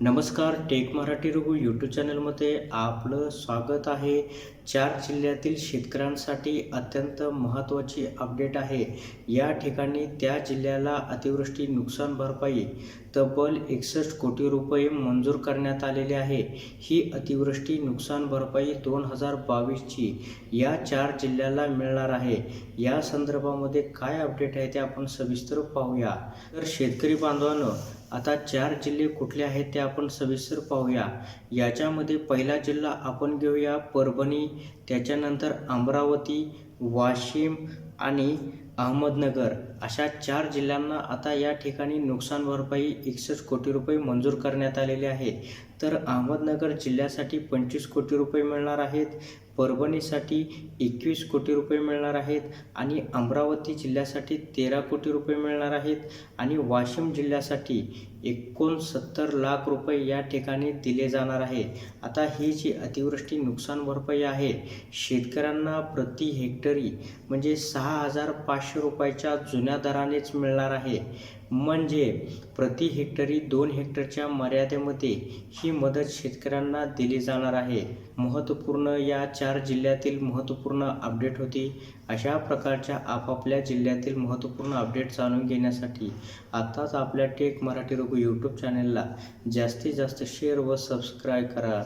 नमस्कार take Marathi Raghu YouTube चॅनलमध्ये आपलं स्वागत आहे. चार जिल्ह्यातील शेतकऱ्यांसाठी अत्यंत महत्त्वाची अपडेट आहे. या ठिकाणी त्या जिल्ह्याला अतिवृष्टी नुकसान भरपाई तब्बल एकसष्ट कोटी रुपये मंजूर करण्यात आलेले आहे. ही अतिवृष्टी नुकसान भरपाई दोन हजार बावीसची या चार जिल्ह्याला मिळणार आहे. या संदर्भामध्ये काय अपडेट आहे ते आपण सविस्तर पाहूया. तर शेतकरी बांधवानं आता चार जिल्हे कुठले आहेत ते आपण सविस्तर पाहूया. याच्यामध्ये पहिला जिल्हा आपण घेऊया परभणी. त्याच्यानंतर अमरावती वाशिम आणि अहमदनगर. अशा चार जिल्ह्यांना आता या ठिकाणी नुकसान भरपाई एकसष्ट कोटी रुपये मंजूर करण्यात आलेले आहे. तर अहमदनगर जिल्ह्यासाठी पंचवीस कोटी रुपये मिळणार आहेत परभणीसाठी एकवीस कोटी रुपये मिळणार आहेत आणि अमरावती जिल्ह्यासाठी तेरा कोटी रुपये मिळणार आहेत आणि वाशिम जिल्ह्यासाठी एकोणसत्तर लाख रुपये या ठिकाणी दिले जाणार आहे. आता ही जी अतिवृष्टी नुकसान भरपाई आहे शेतकऱ्यांना प्रति हेक्टरी म्हणजे सहा हजार पाचशे रुपयाच्या जुन्या दरानेच मिळणार आहे. म्हणजे प्रति हेक्टरी दोन हेक्टरच्या मर्यादेमध्ये ही मदत शेतकऱ्यांना दिली जाणार आहे. महत्त्वपूर्ण या चार जिल्ह्यातील महत्त्वपूर्ण अपडेट होती. अशा प्रकारच्या आपापल्या जिल्ह्यातील महत्त्वपूर्ण अपडेट जाणून घेण्यासाठी आत्ताच आपल्या टेक मराठी रघु यूट्यूब चॅनलला जास्तीत जास्त शेअर व सबस्क्राईब करा.